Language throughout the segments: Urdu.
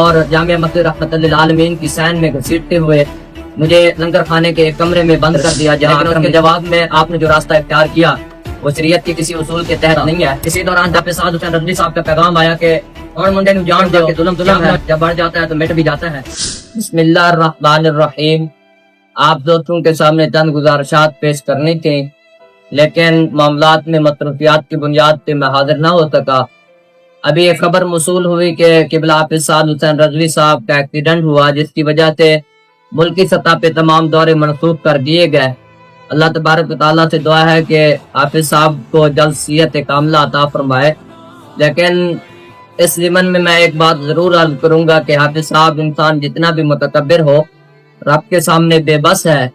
اور جامعہ مسجد رحمت اللہ عالمین کی سین میں گھسیٹتے ہوئے مجھے لنگر خانے کے ایک کمرے میں بند کر دیا۔ جہاں اس کے جواب میں آپ نے جو راستہ اختیار کیا وہ شریعت کے کسی اصول کے تحت نہیں ہے۔ اسی دوران جب سعد حسین رضوی صاحب کا پیغام آیا کہ اور منڈے نو جان دو کہ ظلم ظلم ہے جب بڑھ جاتا ہے تو مٹ بھی جاتا ہے۔ بسم اللہ الرحمن الرحیم۔ آپ دوستوں کے سامنے چند گزارشات پیش کرنی تھی لیکن معاملات میں مصروفیات کی بنیاد پہ میں حاضر نہ ہو سکا۔ ابھی یہ خبر موصول ہوئی کہ قبلہ حافظ سعد حسین رضوی صاحب کا ایکسیڈنٹ ہوا، جس کی وجہ سے ملکی سطح پہ تمام دورے منسوخ کر دیے گئے۔ اللہ تبارک و تعالیٰ سے دعا ہے کہ حافظ صاحب کو جلد سیت کاملہ عطا فرمائے۔ لیکن اس ضمن میں میں ایک بات ضرور عرض کروں گا کہ حافظ صاحب انسان جتنا بھی متکبر ہو، رب کے سامنے بے بس ہے۔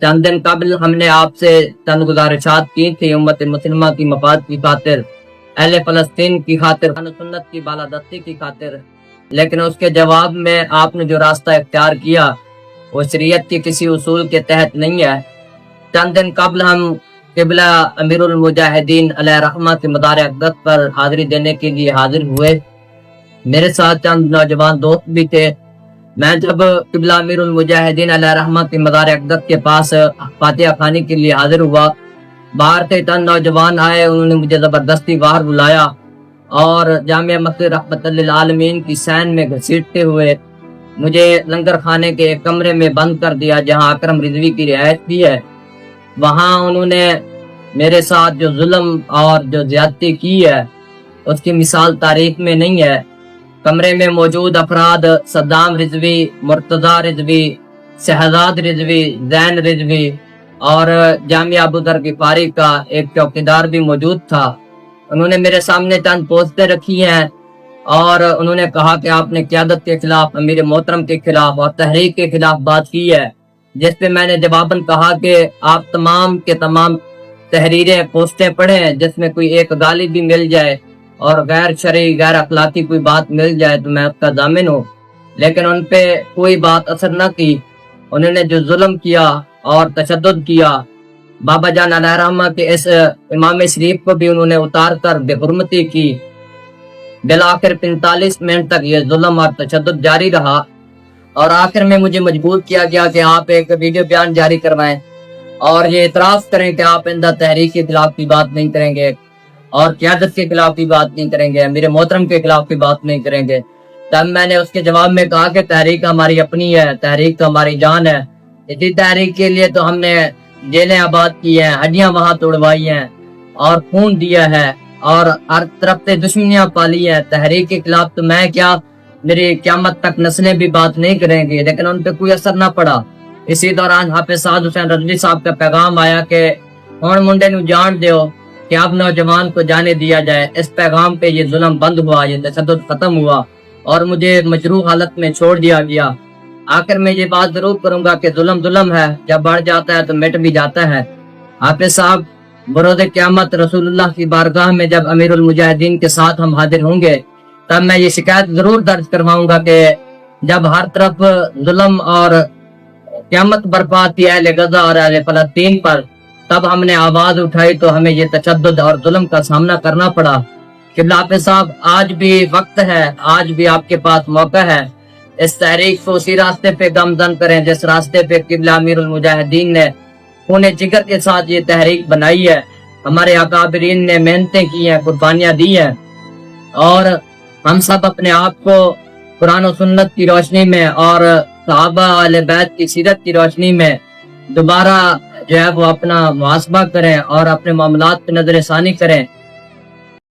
چند دن قبل ہم نے آپ سے چند گزارشات کی تھی، امت مسلمہ کی مفاد کی خاطر۔ اہل فلسطین کی خاطر سنت کی بالادستی کی خاطر۔ لیکن اس کے جواب میں آپ نے جو راستہ اختیار کیا، وہ شریعت کے کسی اصول کے تحت نہیں ہے۔ چند دن قبل ہم قبلہ امیر المجاہدین علیہ رحمہ کے مدار اقدس پر حاضری دینے کے لیے حاضر ہوئے۔ میرے ساتھ چند نوجوان دوست بھی تھے۔ میں جب قبلہ امیر المجاہدین علیہ رحمہ کے مدار اقدس کے پاس فاتحہ خانی کے لیے حاضر ہوا باہر سے چند نوجوان آئے، انہوں نے مجھے زبردستی باہر بلایا اور جامعہ مسجد رحمت اللہ عالمین کی سین میں گھسیٹتے ہوئے مجھے لنگر خانے کے ایک کمرے میں بند کر دیا، جہاں اکرم رضوی کی رہائش بھی ہے۔ وہاں انہوں نے میرے ساتھ جو ظلم اور جو زیادتی کی ہے، اس کی مثال تاریخ میں نہیں ہے۔ کمرے میں موجود افراد صدام رضوی، مرتضی رضوی، شہزاد رضوی، زین رضوی اور جامعہ ابو ذر غفاری کا ایک چوکیدار بھی موجود تھا۔ انہوں نے میرے سامنے چند پوسٹیں رکھی ہیں اور انہوں نے کہا کہ آپ نے قیادت کے خلاف، امیر محترم کے خلاف اور تحریک کے خلاف بات کی ہے، جس پہ میں نے جواباً کہا کہ آپ تمام کے تمام تحریریں، پوسٹیں پڑھیں، جس میں کوئی ایک گالی بھی مل جائے اور غیر شرعی، غیر اخلاقی کوئی بات مل جائے تو میں اس کا ضامن ہوں۔ لیکن ان پہ کوئی بات اثر نہ کی۔ انہوں نے جو ظلم کیا اور تشدد کیا۔ بابا جان علیہ رحمہ کے اس امام شریف کو بھی انہوں نے اتار کر بے حرمتی کی۔ بالآخر پینتالیس منٹ تک یہ ظلم اور تشدد جاری رہا۔ اور آخر میں مجھے مجبور کیا گیا کہ آپ ایک ویڈیو بیان جاری کروائیں۔ اور یہ اعتراف کریں کہ آپ اندہ تحریک کے خلاف کی بات نہیں کریں گے۔ اور قیادت کے خلاف کی بات نہیں کریں گے۔ میرے محترم کے خلاف کی بات نہیں کریں گے۔ تب میں نے اس کے جواب میں کہا کہ تحریک ہماری اپنی ہے، تحریک تو ہماری جان ہے۔ اسی تحریک کے لیے تو ہم نے جیلیں آباد کی ہیں، ہڈیاں وہاں توڑوائی ہیں اور خون دیا ہے اور ہر طرف سے دشمنیاں پالی ہیں۔ تحریک کے خلاف تو میں کیا میری قیامت تک نسلیں بھی بات نہیں کریں گی، لیکن ان پہ کوئی اثر نہ پڑا۔ اسی دوران حافظ سعد حسین رضوی صاحب کا پیغام آیا کہ ہون منڈے نو جان دیو کہ اب نوجوان کو جانے دیا جائے۔ اس پیغام پہ یہ ظلم بند ہوا، یہ تشدد ختم ہوا اور مجھے مجروح حالت میں چھوڑ دیا گیا۔ آخر میں یہ بات ضرور کروں گا کہ ظلم ظلم ہے، جب بڑھ جاتا ہے تو مٹ بھی جاتا ہے۔ حافظ صاحب، بروز قیامت رسول اللہ کی بارگاہ میں جب امیر المجاہدین کے ساتھ ہم حاضر ہوں گے، تب میں یہ شکایت ضرور درج کرواؤں گا کہ جب ہر طرف ظلم اور قیامت برپا تھی اہل غزہ اور اہل فلسطین پر، تب ہم نے آواز اٹھائی تو ہمیں یہ تشدد اور ظلم کا سامنا کرنا پڑا۔ قبلہ حافظ صاحب، آج بھی وقت ہے، آج بھی آپ کے پاس موقع ہے۔ اس تحریک کو اسی راستے پہ گمزن کریں، جس راستے پہ قبلہ امیر المجاہدین نے خون جگر کے ساتھ یہ تحریک بنائی ہے۔ ہمارے اکابرین نے محنتیں کی ہیں، قربانیاں دی ہیں۔ اور ہم سب اپنے آپ کو قرآن و سنت کی روشنی میں اور صحابہ علیہ بیت کی سیرت کی روشنی میں دوبارہ جو ہے وہ اپنا محاسبہ کریں اور اپنے معاملات پہ نظر ثانی کریں۔